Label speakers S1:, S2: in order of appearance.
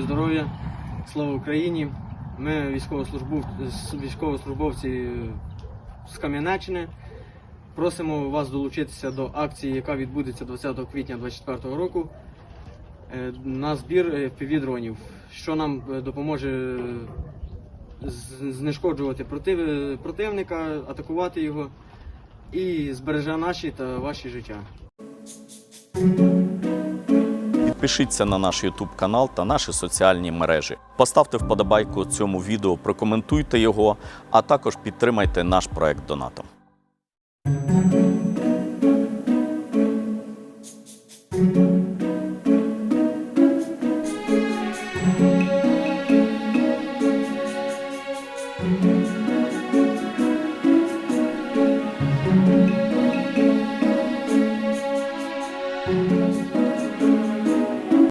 S1: здоров'я, слава Україні. Ми військовослужбов- с- військовослужбовці з Кам'янеччини. Просимо вас долучитися до акції, яка відбудеться 20 квітня 2024 року е, на збір півдронів, що нам е, допоможе е, знешкоджувати против- противника, атакувати його і збереже наші та ваші життя.
S2: Підпишіться на наш YouTube канал та наші соціальні мережі. Поставте вподобайку цьому відео, прокоментуйте його, а також підтримайте наш проект донатом.
S3: Thank you.